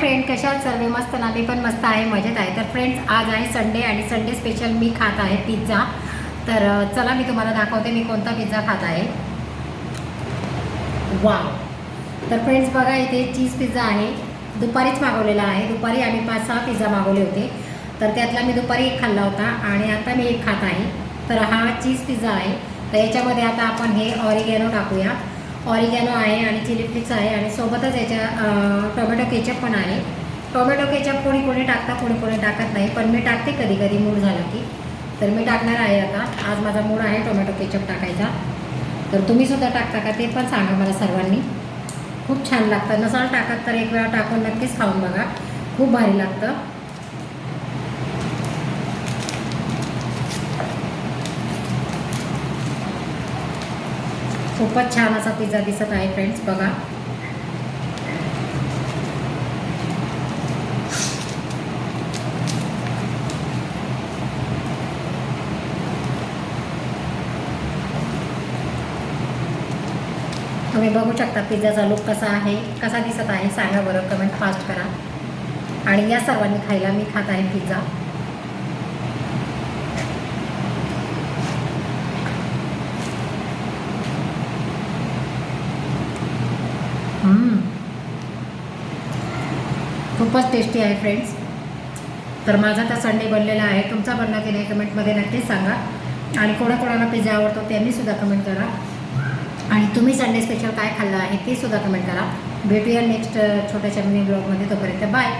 Friend कशा सर्व मस्त ना मी पण मस्त आहे मजेत आहे. तर फ्रेंड्स आज आहे संडे आणि संडे स्पेशल मी खात आहे पिझ्झा तर चला मी तुम्हाला दाखवते मी कोणता पिझ्झा खात आहे. वाव तर फ्रेंड्स बघा इथे चीज पिझ्झा आहे. दुपारीच मागवलेला आहे. दुपारी आम्ही पाच सहा पिझ्झा मागवले होते. तर त्यातला मी दुपारी एक खाल्ला होता आणि आता मी एक खात आहे. तर हा चीज पिझ्झा आहे. तर याच्यामध्ये आता आपण हे ऑरिगेनो टाकूया. ऑरिगॅनो आहे आणि चिली फ्लिक्स आहे आणि सोबतच याच्या टोमॅटो केचप पण आहे. टोमॅटो केचप कोणी कोणी टाकता कोणी कोणी टाकत नाही पण मी टाकते कधी कधी मूड झाला की. तर मी टाकणार आहे आता. आज माझा मूड आहे टोमॅटो केचप टाकायचा. तर तुम्ही सुद्धा टाकता का ते पण सांगा मला सर्वांनी. खूप छान लागतं. नसाल टाकत तर एक वेळा टाकून नक्कीच खाऊन बघा. खूप भारी लागतं. खूपच छान असा पिझ्झा दिसत आहे फ्रेंड्स बघा. तुम्ही बघू शकता पिझ्झाचा लुक कसा आहे कसा दिसत आहे सांगा बरं कमेंट फास्ट करा. आणि या सर्वांनी खायला मी खात आहे पिझ्झा. खूपच टेस्टी आहे फ्रेंड्स तर माझा तर संडे बनलेला आहे. तुमचा बनला की नाही कमेंटमध्ये नक्कीच सांगा. आणि कोणाकोणाला पिझ्झा आवडतो त्यांनीसुद्धा कमेंट करा. आणि तुम्ही संडे स्पेशल काय खाल्लं आहे ते सुद्धा कमेंट करा. भेटूया नेक्स्ट छोट्याशा मिनी ब्लॉगमध्ये तोपर्यंत बाय